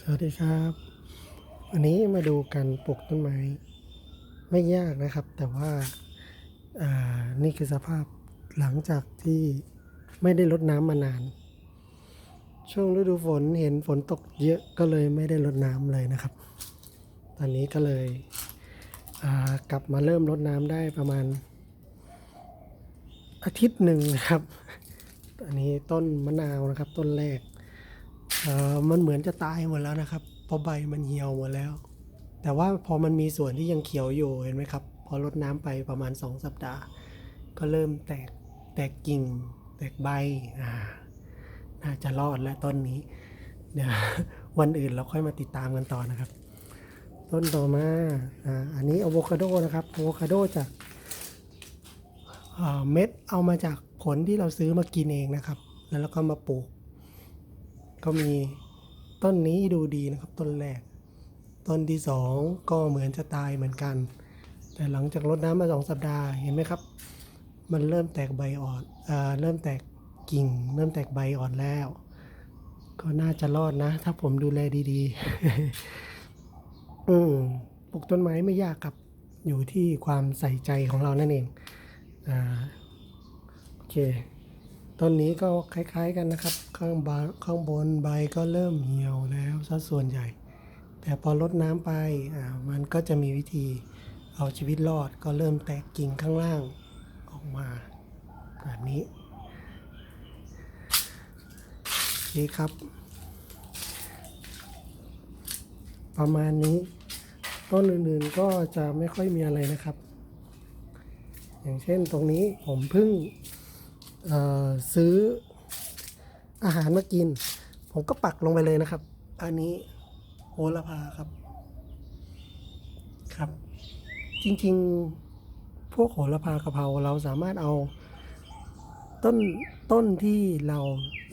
สวัสดีครับวันนี้มาดูการปลูกต้นไม้ ไม่ยากนะครับ แต่ว่าานี่คือสภาพหลังจากที่ไม่ได้รดน้ำมานาน ช่วงฤดูฝนเห็นฝนตกเยอะก็เลยไม่ได้รดน้ำเลยนะครับ ตอนนี้ก็เลยกลับมาเริ่มรดน้ำได้ประมาณ อาทิตย์หนึ่งนะครับ อันนี้ต้นมะนาวนะครับต้นแรก มันเหมือนจะตายหมดแล้วนะครับ เพราะใบมันเหี่ยวหมดแล้ว แต่ว่าพอมันมีส่วนที่ยังเขียวอยู่เห็นไหมครับ พอรดน้ำไปประมาณ 2 สัปดาห์ ก็เริ่มแตกแตกกิ่ง แตกใบอ่าน่าจะรอดแล้วต้นนี้เดี๋ยววันอื่นเราค่อยมาติดตามกันต่อนะครับ ต้นต่อมาอ่าอันนี้อะโวคาโดนะครับอะโวคาโดจากเม็ดเอามาจากผลที่เราซื้อมากินเองนะครับ แล้วเราก็มาปลูก ก็มีต้นนี้ดูดีนะครับต้นแรก ต้นที่สองก็เหมือนจะตายเหมือนกัน แต่หลังจากรดน้ำมาสองสัปดาห์เห็นไหมครับ มันเริ่มแตกใบอ่อนเอ่าเริ่มแตกกิ่ง เริ่มแตกใบอ่อนแล้ว ก็น่าจะรอดนะ ถ้าผมดูแลดีๆ อืมปลูกต้นไม้ไม่ยากครับอยู่ที่ความใส่ใจของเรานั่นเอง อ่า โอเค ต้นนี้ก็คล้ายๆกันนะครับ ข้างบนข้างบนใบก็เริ่มเหี่ยวแล้วซะส่วนใหญ่ แต่พอลดน้ำไปอ่ามันก็จะมีวิธีเอาชีวิตรอดก็เริ่มแตกกิ่งข้างล่างออกมา แบบนี้นี่ครับ ประมาณนี้ต้นอื่นๆก็จะไม่ค่อยมีอะไรนะครับ อย่างเช่นตรงนี้ผมเพิ่ง ซื้ออาหารมากิน ผมก็ปักลงไปเลยนะครับ อันนี้โหระพาครับ ครับ จริงๆ พวกโหระพากะเพราเราสามารถเอา ต้นต้นที่เรา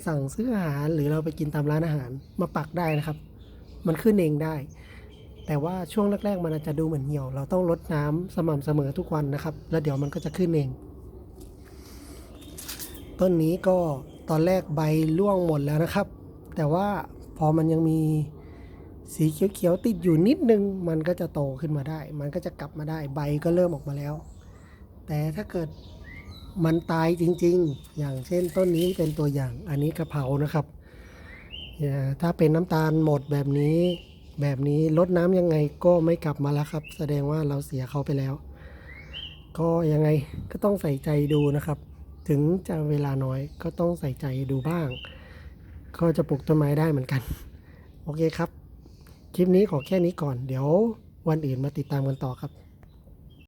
สั่งซื้ออาหารหรือเราไปกินตามร้านอาหารมาปักได้นะครับ มันขึ้นเองได้ แต่ว่าช่วงแรกๆ มันอาจจะดูเหมือนเหี่ยว เราต้องรดน้ำสม่ำเสมอทุกวันนะครับ แล้วเดี๋ยวมันก็จะขึ้นเอง ต้นนี้ก็ตอนแรกใบร่วงหมดแล้วนะครับ แต่ว่าพอมันยังมีสีเขียวๆติดอยู่นิดนึง มันก็จะโตขึ้นมาได้ มันก็จะกลับมาได้ใบก็เริ่มออกมาแล้ว แต่ถ้าเกิดมันตายจริงๆ อย่างเช่นต้นนี้เป็นตัวอย่างอันนี้กระเพรานะครับ ถ้าเป็นน้ำตาลหมดแบบนี้ แบบนี้ลดน้ำยังไงก็ไม่กลับมาแล้วครับ แสดงว่าเราเสียเขาไปแล้ว ก็ยังไงก็ต้องใส่ใจดูนะครับ ถึงจะเวลาน้อยก็ต้องใส่ใจดูบ้าง ก็จะปลูกต้นไม้ได้เหมือนกัน โอเคครับ คลิปนี้ขอแค่นี้ก่อน เดี๋ยววันอื่นมาติดตามกันต่อครับ